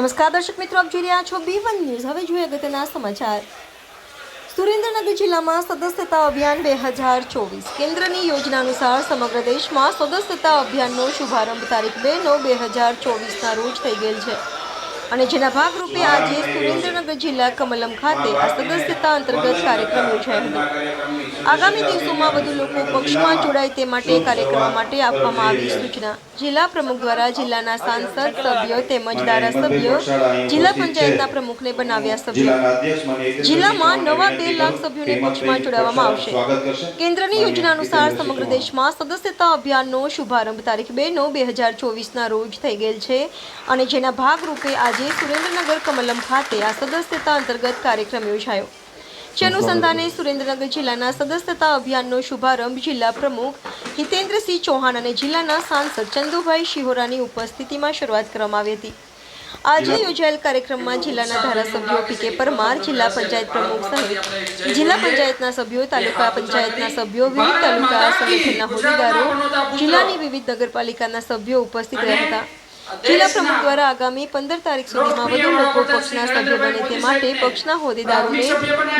નમસ્કાર, દર્શક મિત્રો, આપ જોઈ રહ્યા છો બી વન ન્યૂઝ હવે જોઈએ અગત્યના સમાચાર. સુરેન્દ્રનગર જિલ્લામાં સદસ્યતા અભિયાન બે હજાર ચોવીસ. કેન્દ્રની યોજના અનુસાર સમગ્ર દેશમાં સદસ્યતા અભિયાનનો શુભારંભ તારીખ બે નવ બે હજાર ચોવીસના રોજ થઈ ગયેલ છે. અને જેના ભાગરૂપે આજે સુરેન્દ્રનગર જિલ્લા કમલમ ખાતે આ સદસ્યતા અંતર્ગત કાર્યક્રમ યોજાયો હતો. આગામી દિવસોમાં વધુ લોકો પક્ષમાં જોડાય તે માટે કાર્યક્રમો માટે આપવામાં આવી સૂચના. જિલ્લા પ્રમુખ દ્વારા જિલ્લાના સાંસદ, સભ્યો તેમજ ધારાસભ્યો જિલ્લા પંચાયતના પ્રમુખને બનાવ્યા સભ્યો. જિલ્લામાં નવા બે લાખ સભ્યોને પક્ષમાં જોડાવવામાં આવશે. કેન્દ્રની યોજના અનુસાર સમગ્ર દેશમાં સદસ્યતા અભિયાનનો શુભારંભ તારીખ બે નવ બે હજાર ચોવીસના રોજ થઈ ગયેલ છે અને જેના ભાગરૂપે આજે સુરેન્દ્રનગર કમલમ ખાતે આ સદસ્યતા અંતર્ગત કાર્યક્રમ યોજાયો. જે અનુસંધાને સુરેન્દ્રનગર જિલ્લાના સદસ્યતા અભિયાનનો શુભારંભ જિલ્લા પ્રમુખ હિતેન્દ્રસિંહ ચૌહાણ અને જિલ્લાના સાંસદ ચંદુભાઈ શિહોરાની ઉપસ્થિતિમાં શરૂઆત કરવામાં આવી હતી. આજે યોજાયેલ કાર્યક્રમમાં જિલ્લાના ધારાસભ્યો પી કે પરમાર, જિલ્લા પંચાયત પ્રમુખ સહિત જિલ્લા પંચાયતના સભ્યો, તાલુકા પંચાયતના સભ્યો, વિવિધ તાલુકા સંગઠનના હોદ્દેદારો, જિલ્લાની વિવિધ નગરપાલિકાના સભ્યો ઉપસ્થિત રહ્યા હતા. જિલ્લા પ્રમુખ દ્વારા આગામી પંદર તારીખ સુધીમાં વધુ લોકો પક્ષના સભ્ય બને તે માટે પક્ષના હોદ્દેદારોને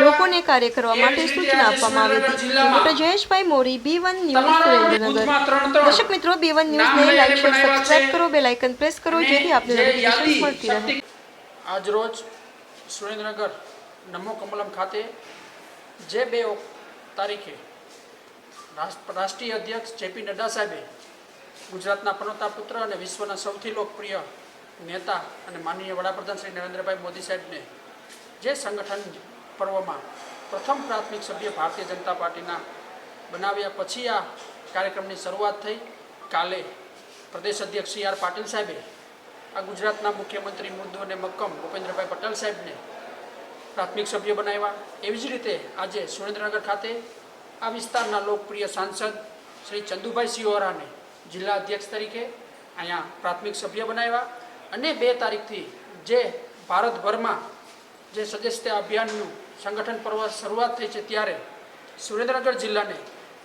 લોકોને કાર્ય કરવા માટે સૂચના આપવામાં આવી હતી. Doctor Jayeshbhai Mori B one news Surendranagar દર્શક મિત્રો બી વન ન્યૂઝને લાઈક શેર સબસ્ક્રાઇબ કરો બેલ આઇકન પ્રેસ કરો જેથી આપને નોટિફિકેશન મળતી રહે. આજરોજ સુરેન્દ્રનગર નમો કમલમ ખાતે જે બે તારીખે રાષ્ટ્રીય અધ્યક્ષ જેપી નડ્ડા સાહેબે ગુજરાતના પનોતા પુત્ર અને વિશ્વના સૌથી લોકપ્રિય નેતા અને માનનીય વડાપ્રધાન શ્રી નરેન્દ્રભાઈ મોદી સાહેબને જે સંગઠન પર્વમાં પ્રથમ પ્રાથમિક સભ્ય ભારતીય જનતા પાર્ટીના બનાવ્યા પછી આ કાર્યક્રમની શરૂઆત થઈ. કાલે પ્રદેશ અધ્યક્ષ સી આર પાટીલ સાહેબે આ ગુજરાતના મુખ્યમંત્રી મુદ્દો અને મક્કમ ભૂપેન્દ્રભાઈ પટેલ સાહેબને પ્રાથમિક સભ્ય બનાવ્યા. એવી જ રીતે આજે સુરેન્દ્રનગર ખાતે આ વિસ્તારના લોકપ્રિય સાંસદ શ્રી ચંદુભાઈ સિંહોરાને જિલ્લા અધ્યક્ષ તરીકે અહીંયા પ્રાથમિક સભ્ય બનાવ્યા અને બે તારીખથી જે ભારતભરમાં જે સદસ્ય અભિયાનનું સંગઠન પર્વ શરૂઆત થઈ છે ત્યારે સુરેન્દ્રનગર જિલ્લાને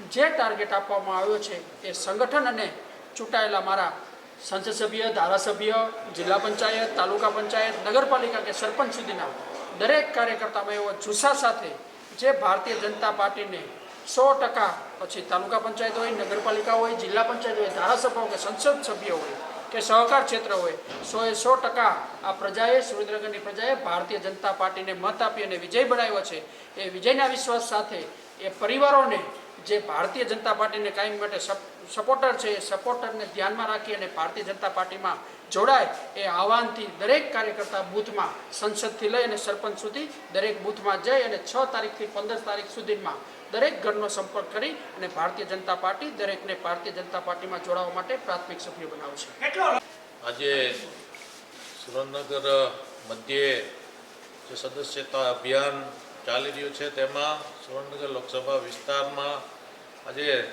જે ટાર્ગેટ આપવામાં આવ્યો છે એ સંગઠન અને ચૂંટાયેલા મારા સંસદ સભ્ય, ધારાસભ્ય, જિલ્લા પંચાયત, તાલુકા પંચાયત, નગરપાલિકા કે સરપંચ સુધીના દરેક કાર્યકર્તામાં એવો જુસ્સા સાથે જે ભારતીય જનતા પાર્ટીને સો ટકા. પછી તાલુકા પંચાયત હોય, નગરપાલિકા હોય, જિલ્લા પંચાયત હોય ધારાસભ્ય કે સંસદ સભ્ય હોય કે સહકાર ક્ષેત્ર હોય, સો એ સો ટકા આ પ્રજાએ, સુરેન્દ્રનગરની પ્રજાએ ભારતીય જનતા પાર્ટીને મત આપી અને વિજય બનાવ્યો છે. એ વિજયના વિશ્વાસ સાથે એ પરિવારોને જે ભારતીય જનતા પાર્ટીને કાયમ માટે સપોર્ટર છે એ સપોર્ટરને ધ્યાનમાં રાખી અને ભારતીય જનતા પાર્ટીમાં જોડાય એ આહવાનથી દરેક કાર્યકર્તા બૂથમાં સંસદથી લઈ અને સરપંચ સુધી દરેક બૂથમાં જઈ અને છ તારીખથી પંદર તારીખ સુધીમાં દરેક ઘરનો સંપર્ક કરી અને ભારતીય જનતા પાર્ટી દરેકને ભારતીય જનતા પાર્ટીમાં જોડાવા માટે પ્રાથમિક સભ્ય બનાવશે. આજે સુરેન્દ્રનગર મધ્યે જે સદસ્યતા અભિયાન ચાલી રહ્યું છે તેમાં સુરેન્દ્રનગર લોકસભા વિસ્તારમાં આજે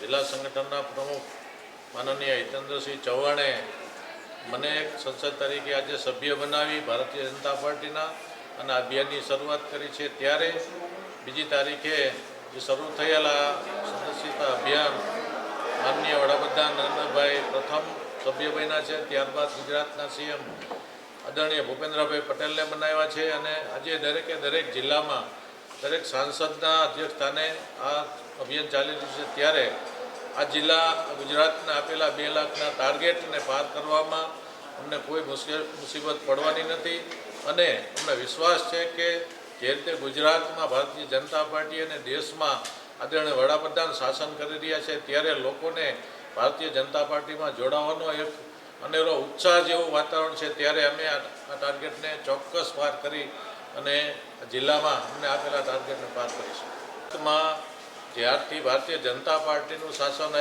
જિલ્લા સંગઠનના પ્રમુખ માનનીય હિતેન્દ્રસિંહ ચૌહાણે મને એક સંસદ તરીકે આજે સભ્ય બનાવી, ભારતીય જનતા પાર્ટીના, અને અભિયાનની શરૂઆત કરી છે. ત્યારે બીજી તારીખે જે શરૂ થયેલા સદસ્યતા અભિયાન માનનીય વડાપ્રધાન નરેન્દ્રભાઈ પ્રથમ સભ્ય બન્યા છે. ત્યારબાદ ગુજરાતના સીએમ આદરણીય ભૂપેન્દ્રભાઈ પટેલને બનાવ્યા છે. અને આજે દરેકે દરેક જિલ્લામાં દરેક સાંસદના અધ્યક્ષસ્થાને આ અભિયાન ચાલી રહ્યું છે ત્યારે આ જિલ્લા ગુજરાતના આપેલા બે લાખના ટાર્ગેટને પાર કરવામાં અમને કોઈ મુસીબત પડવાની નથી અને અમને વિશ્વાસ છે કે જે રીતે ગુજરાતમાં ભારતીય જનતા પાર્ટી અને દેશમાં આદરણીય વડાપ્રધાન શાસન કરી રહ્યા છે ત્યારે લોકોને ભારતીય જનતા પાર્ટીમાં જોડાવાનો એક અનેરો ઉત્સાહ જેવું વાતાવરણ છે, ત્યારે અમે આ ટાર્ગેટને ચોક્કસ પાર કરી અને જિલ્લામાં અમને આપેલા ટાર્ગેટને પાર કરીશું માં જ્યારથી ભારતીય જનતા પાર્ટીનું શાસન